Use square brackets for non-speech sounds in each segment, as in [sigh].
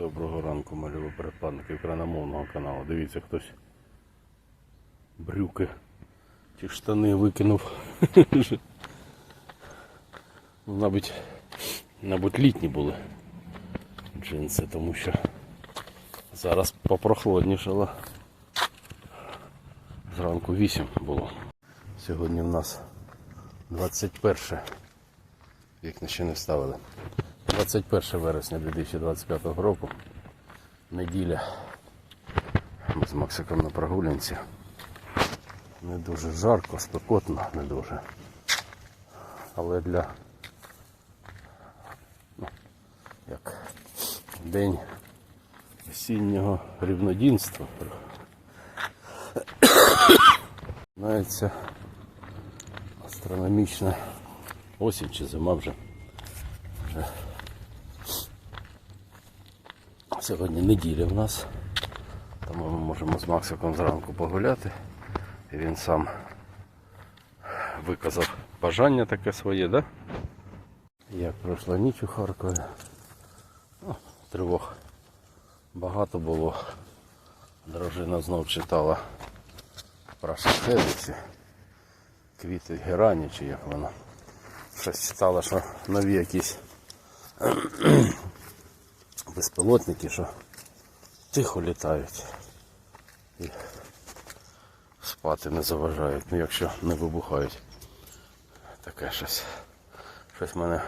Доброго ранку, малюві передплатники україномовного каналу. Дивіться, хтось брюки чи штани викинув. [laughs] Ну, Мабуть, мабуть, літні були джинси, тому що зараз попрохолоднішало. Зранку 8 було. Сьогодні в нас 21 вікна ще не вставили. 21 вересня 2025 року. Неділя. Ми з Максиком на прогулянці. Не дуже жарко, спекотно, не дуже. Але для ну, як день осіннього рівнодінства. Знається астрономічна осінь чи зима вже. вже. Сьогодні неділя в нас, тому ми можемо з Максиком зранку погуляти. І він сам виказав бажання таке своє, да? Як пройшла ніч у Харкові. Ну, тривог багато було. Дружина знов читала про шахедиці, квіти герані, чи як воно. Щось читала, що нові якісь безпілотники, що тихо літають і спати не заважають, ну якщо не вибухають. Таке щось. Щось мене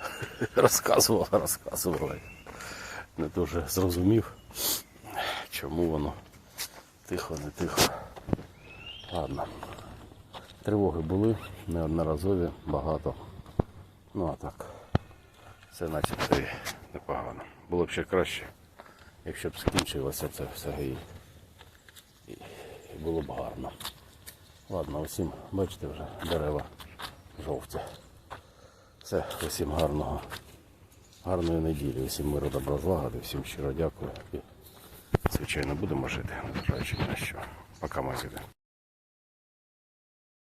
[laughs] розказувало, розказувало. Не дуже зрозумів, чому воно тихо, не тихо. Ладно. Тривоги були неодноразові, багато. Ну а так. Це начебто непогано. Було б ще краще, якщо б скінчилося це все і, і, було б гарно. Ладно, усім, бачите вже дерева жовті. Все, усім гарного, гарної неділі, усім миру, добра злагоди, всім щиро дякую. І, звичайно, будемо жити, незважаючи на що. Пока, мазіди.